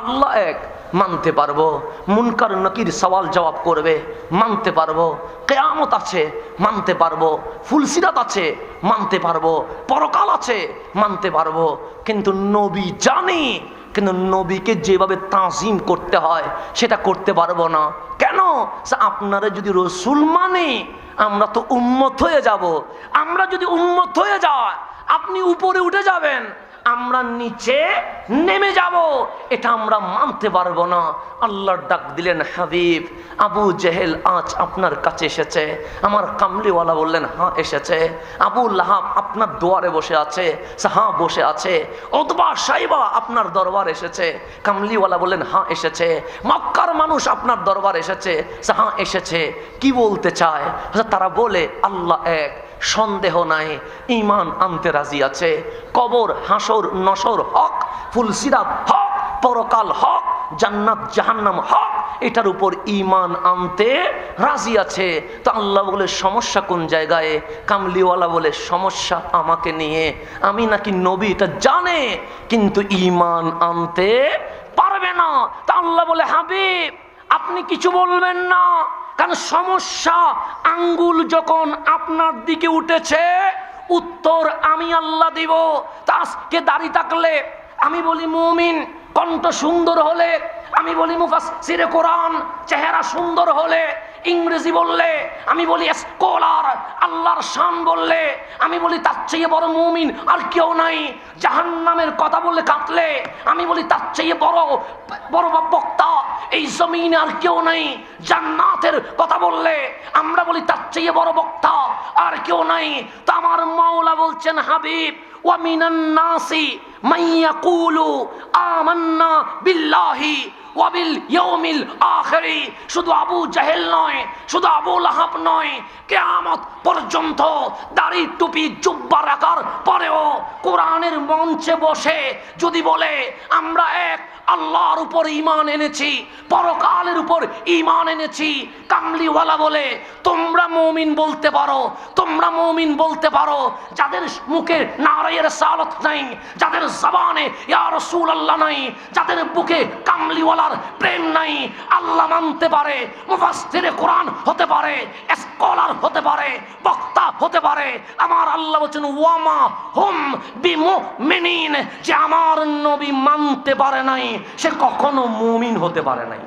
আল্লাহ এক, মানতে পারব। মুনকার নকির সওয়াল জবাব করবে, মানতে পারব। কেয়ামত আছে, মানতে পারব। ফুলসিরাত আছে, মানতে পারব। পরকাল আছে, মানতে পারব। কিন্তু নবী জানি, কিন্তু নবীকে যেভাবে তাজিম করতে হয়, সেটা করতে পারব না। কেন? আপনারা যদি রসুল মানে আমরা তো উন্মত হয়ে যাব। আমরা যদি উন্মত হয়ে যায় আপনি উপরে উঠে যাবেন। আমরা নিচে নেমে যাব। এটা আমরা মানতে পারব না। আল্লাহর ডাক দিলেন, হাবিব, আবু জেহেল আজ আপনার কাছে এসেছে। আমার কামলিওয়ালা বললেন হ্যাঁ এসেছে। আবু লাহাব আপনার দুয়ারে বসে আছে হ্যাঁ বসে আছে। অথবা সাইবা আপনার দরবার এসেছে। কামলিওয়ালা বললেন হ্যাঁ এসেছে। মক্কার মানুষ আপনার দরবার এসেছে হ্যাঁ এসেছে। কি বলতে চায়? তারা বলে, আল্লাহ এক, সন্দেহ নাই ইমান আনতে রাজি আছে। কবর হাসর নসর নসর হক, ফুলসিরাত হক, পরকাল হক, জান্নাত, জাহান্নাম হক, এটার উপর ইমান আনতে রাজি আছে। তো আল্লাহ বলে, সমস্যা কোন জায়গায়? কামলিওয়ালা বলে, সমস্যা আমাকে নিয়ে। আমি নাকি নবী, এটা জানে, কিন্তু ইমান আনতে পারবে না। তা আল্লাহ বলে, হাবিব, আপনি কিছু বলবেন না। কারণ সমস্যা আঙ্গুল যখন আপনার দিকে উঠেছে উত্তর আমি আল্লাহ দিব। তা আজকে দাঁড়িয়ে থাকলে আমি বলি মুমিন, কণ্ঠ সুন্দর হলে, আমি বলি মুফাসিরে কোরআন, চেহারা সুন্দর হলে, ইংরেজি বললে, আমি বলি স্কলার, আল্লাহর শান বললে, আমি বলি তার চেয়ে বড় মুমিন আর কেউ নাই। জাহান্নামের কথা বললে কাঁদলে, আমি বলি তার চেয়ে বড় বড় বক্তা এই জমিনে আর কেউ নাই। জান্নাতের কথা বললে আমরা বলি, তার চেয়ে বড় বক্তা আর কেউ নাই। তো আমার মাওলা বলছেন, হাবিব ওয়ামিনান নাসি মাইয়াকুলু, আমান্না বিল্লাহি। ওয়াবিল শুধু আবু জাহেল নয়, শুধু আবু লাহাব নয় পর্যন্ত দাড়ি টুপি জুব্বা রাখার পরেও কোরআনের মঞ্চে বসে যদি বলে, আমরা এক আল্লাহর উপর ইমান এনেছি, পরকালের উপর ইমান এনেছি। কামলিওয়ালা বলে, তোমরা মমিন বলতে পারো, তোমরা মমিন বলতে পারো। যাদের মুখে নারায়ের সালত নাই, যাদের জবানে ইয়া রসুল আল্লাহ নাই, যাদের বুকে কামলিওয়ালার প্রেম নাই। আল্লাহ মানতে পারে, মুফাসসিরে কোরআন হতে পারে, স্কলার হতে পারে, বক্তা হতে পারে। আমার আল্লাহ বলছেন, ওয়ামা হুম বিমুমিনিন যে আমার নবী মানতে পারে নাই, সে কখনো মুমিন হতে পারে নাই।